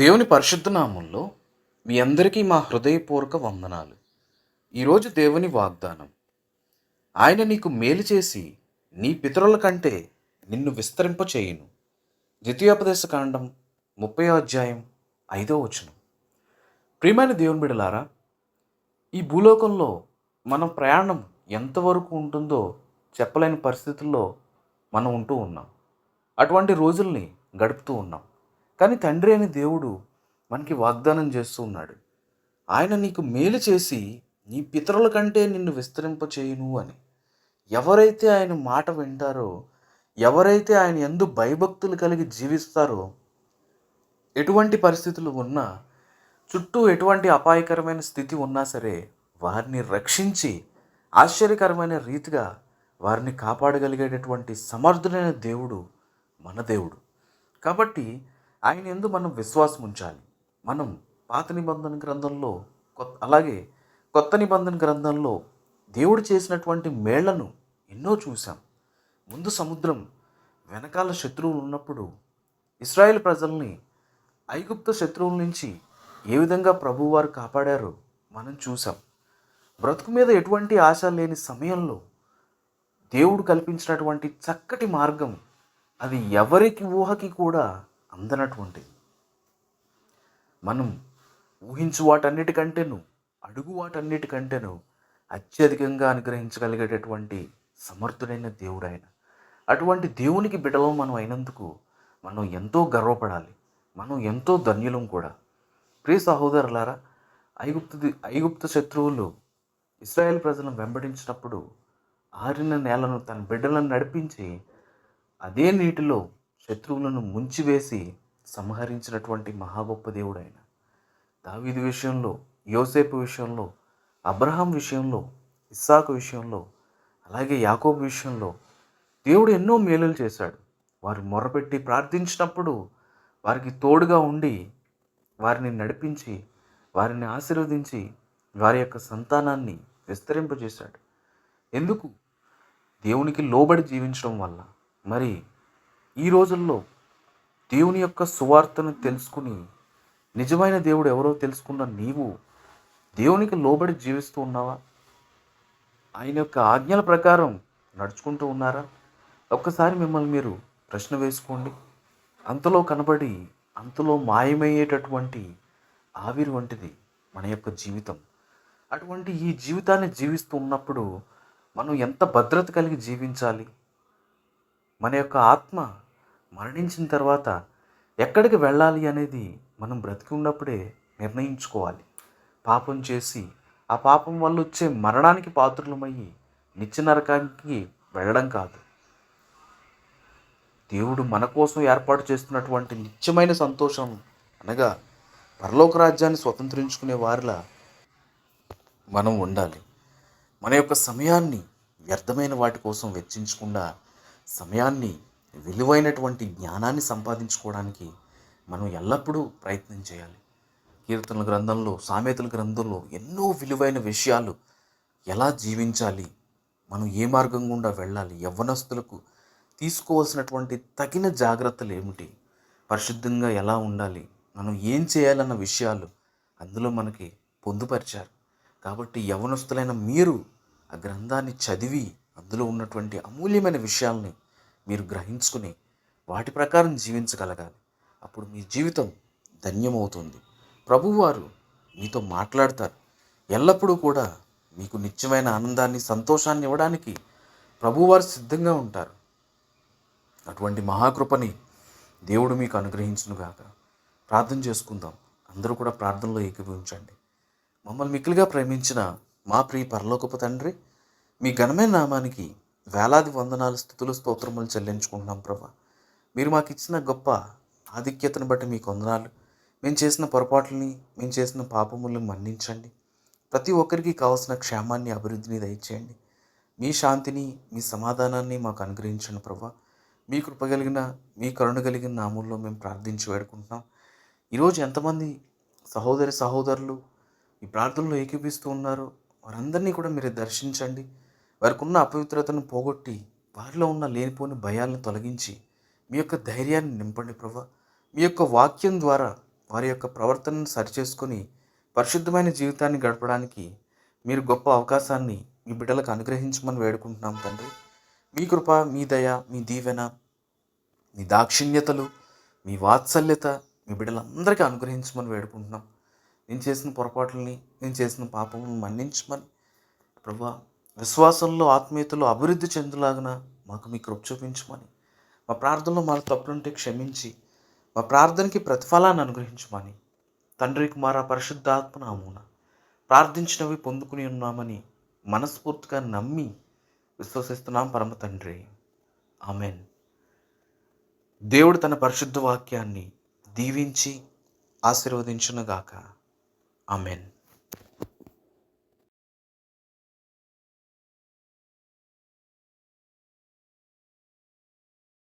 దేవుని పరిశుద్ధ నామంలో మీ అందరికీ మా హృదయపూర్వక వందనాలు. ఈరోజు దేవుని వాగ్దానం ఆయన నీకు మేలు చేసి నీ పితరుల కంటే నిన్ను విస్తరింపచేయును ద్వితీయోపదేశ కాండం ముప్పై అధ్యాయం ఐదో వచనం. ప్రియమైన దేవుని బిడలారా ఈ భూలోకంలో మన ప్రయాణం ఎంతవరకు ఉంటుందో చెప్పలేని పరిస్థితుల్లో మనం ఉంటూ ఉన్నాం. అటువంటి రోజుల్ని గడుపుతూ ఉన్నాం. కానీ తండ్రి అనే దేవుడు మనకి వాగ్దానం చేస్తూ ఉన్నాడు. ఆయన నీకు మేలు చేసి నీ పితరుల కంటే నిన్ను విస్తరింపచేయును అని. ఎవరైతే ఆయన మాట వింటారో ఎవరైతే ఆయన ఎందు భయభక్తులు కలిగి జీవిస్తారో ఎటువంటి పరిస్థితులు ఉన్నా చుట్టూ ఎటువంటి అపాయకరమైన స్థితి ఉన్నా సరే వారిని రక్షించి ఆశ్చర్యకరమైన రీతిగా వారిని కాపాడగలిగేటటువంటి సమర్థుడైన దేవుడు మన దేవుడు. కాబట్టి ఆయన ఎందు మనం విశ్వాసం ఉంచాలి. మనం పాత నిబంధన గ్రంథంలో కొత్త అలాగే కొత్త నిబంధన గ్రంథంలో దేవుడు చేసినటువంటి మేళ్ళను ఎన్నో చూసాం ముందు సముద్రం వెనకాల శత్రువులు ఉన్నప్పుడు ఇస్రాయేల్ ప్రజల్ని ఐగుప్త శత్రువుల నుంచి ఏ విధంగా ప్రభువారు కాపాడారో మనం చూసాం బ్రతుకు మీద ఎటువంటి ఆశ లేని సమయంలో దేవుడు కల్పించినటువంటి చక్కటి మార్గం అది ఎవరికి ఊహకి కూడా అందనటువంటి. మనం ఊహించు వాటన్నిటికంటేను అడుగు వాటన్నిటికంటేను అత్యధికంగా అనుగ్రహించగలిగేటటువంటి సమర్థుడైన దేవుడు ఆయన అటువంటి దేవునికి బిడలం మనం అయినందుకు మనం ఎంతో గర్వపడాలి. మనం ఎంతో ధన్యులం కూడా. ప్రియ సహోదరులారా ఐగుప్తు ఐగుప్తు శత్రువులు ఇస్రాయేల్ ప్రజలను వెంబడించినప్పుడు ఆరిన నేలను తన బిడ్డలను నడిపించి అదే నీటిలో శత్రువులను ముంచివేసి సంహరించినటువంటి మహా గొప్ప దేవుడు ఆయన దావీదు విషయంలో యోసేపు విషయంలో అబ్రహాం విషయంలో ఇస్సాకు విషయంలో అలాగే యాకోబు విషయంలో దేవుడు ఎన్నో మేలులు చేశాడు. వారు మొరపెట్టి ప్రార్థించినప్పుడు వారికి తోడుగా ఉండి వారిని నడిపించి వారిని ఆశీర్వదించి వారి యొక్క సంతానాన్ని విస్తరింపజేశాడు. ఎందుకు? దేవునికి లోబడి జీవించడం వల్ల. మరి ఈ రోజుల్లో దేవుని యొక్క సువార్తను తెలుసుకుని నిజమైన దేవుడు ఎవరో తెలుసుకున్న నీవు దేవునికి లోబడి జీవిస్తూ ఉన్నావా? ఆయన యొక్క ఆజ్ఞల ప్రకారం నడుచుకుంటూ ఉన్నారా? ఒక్కసారి మిమ్మల్ని మీరు ప్రశ్న వేసుకోండి. అంతలో కనబడి అంతలో మాయమయ్యేటటువంటి ఆవిరి వంటిది మన యొక్క జీవితం. అటువంటి ఈ జీవితాన్ని జీవిస్తూ ఉన్నప్పుడు మనం ఎంత భద్రత కలిగి జీవించాలి? మన యొక్క ఆత్మ మరణించిన తర్వాత ఎక్కడికి వెళ్ళాలి అనేది మనం బ్రతికి ఉన్నప్పుడే నిర్ణయించుకోవాలి. పాపం చేసి ఆ పాపం వల్ల వచ్చే మరణానికి పాత్రులమయ్యి నిత్య నరకానికి వెళ్ళడం కాదు. దేవుడు మన కోసం ఏర్పాటు చేస్తున్నటువంటి నిత్యమైన సంతోషం అనగా పరలోక రాజ్యాన్ని స్వతంత్రించుకునే వారిలా మనం ఉండాలి. మన యొక్క సమయాన్ని వ్యర్థమైన వాటి కోసం వెచ్చించకుండా సమయాన్ని విలువైనటువంటి జ్ఞానాన్ని సంపాదించుకోవడానికి మనం ఎల్లప్పుడూ ప్రయత్నం చేయాలి. కీర్తనల గ్రంథంలో సామెతల గ్రంథంలో ఎన్నో విలువైన విషయాలు ఎలా జీవించాలి మనం ఏ మార్గం గుండా వెళ్ళాలి యవ్వనస్తులకు తీసుకోవాల్సినటువంటి తగిన జాగ్రత్తలు ఏమిటి పరిశుద్ధంగా ఎలా ఉండాలి మనం ఏం చేయాలన్న విషయాలు అందులో మనకి పొందుపరిచారు. కాబట్టి యవనస్తులైన మీరు ఆ గ్రంథాన్ని చదివి అందులో ఉన్నటువంటి అమూల్యమైన విషయాల్ని మీరు గ్రహించుకుని వాటి ప్రకారం జీవించగలగాలి. అప్పుడు మీ జీవితం ధన్యమవుతుంది. ప్రభువారు మీతో మాట్లాడతారు. ఎల్లప్పుడూ కూడా మీకు నిత్యమైన ఆనందాన్ని సంతోషాన్ని ఇవ్వడానికి ప్రభువారు సిద్ధంగా ఉంటారు. అటువంటి మహాకృపని దేవుడు మీకు అనుగ్రహించునుగాక ప్రార్థన చేసుకుందాం. అందరూ కూడా ప్రార్థనలో ఏకీభవించండి. మమ్మల్ని మిక్కులుగా ప్రేమించిన మా ప్రియ పరలోకపు తండ్రి మీ ఘనమైన నామానికి వేలాది వందనాలు స్థుతులు స్తోత్రములు చెల్లించుకుంటున్నాం ప్రభా. మీరు మాకు ఇచ్చిన గొప్ప ఆధిక్యతను బట్టి మీకు వందనాలు. మేము చేసిన పొరపాట్లని మేము చేసిన పాపములను మన్నించండి. ప్రతి ఒక్కరికి కావాల్సిన క్షేమాన్ని అభివృద్ధిని దయచేయండి. మీ శాంతిని మీ సమాధానాన్ని మాకు అనుగ్రహించండి ప్రభా. మీ కృప కలిగిన మీ కరుణ కలిగిన నామంలో మేము ప్రార్థించి వేడుకుంటున్నాం. ఈరోజు ఎంతమంది సహోదరి సహోదరులు ఈ ప్రార్థనలో ఏకీపిస్తూ ఉన్నారు వారందరినీ కూడా మీరు దర్శించండి. వారికి ఉన్న అపవిత్రతను పోగొట్టి వారిలో ఉన్న లేనిపోని భయాలను తొలగించి మీ యొక్క ధైర్యాన్ని నింపండి ప్రభా. మీ యొక్క వాక్యం ద్వారా వారి యొక్క ప్రవర్తనను సరిచేసుకొని పరిశుద్ధమైన జీవితాన్ని గడపడానికి మీరు గొప్ప అవకాశాన్ని మీ బిడ్డలకు అనుగ్రహించమని వేడుకుంటున్నాం తండ్రి. మీ కృప మీ దయ మీ దీవెన మీ దాక్షిణ్యతలు మీ వాత్సల్యత మీ బిడ్డలందరికీ అనుగ్రహించమని వేడుకుంటున్నాం. నేను చేసిన పొరపాట్లని నేను చేసిన పాపములను మన్నించమని ప్రభా విశ్వాసంలో ఆత్మీయతలో అభివృద్ధి చెందులాగిన మాకు మీ కృప చూపించమని. మా ప్రార్థనలో మా తప్పులుంటే క్షమించి మా ప్రార్థనకి ప్రతిఫలాన్ని అనుగ్రహించమని. తండ్రి కుమార పరిశుద్ధాత్మ నామూన ప్రార్థించినవి పొందుకుని ఉన్నామని మనస్ఫూర్తిగా నమ్మి విశ్వసిస్తున్నాం పరమ తండ్రి. ఆమెన్. దేవుడు తన పరిశుద్ధ వాక్యాన్ని దీవించి ఆశీర్వదించునుగాక. ఆమెన్.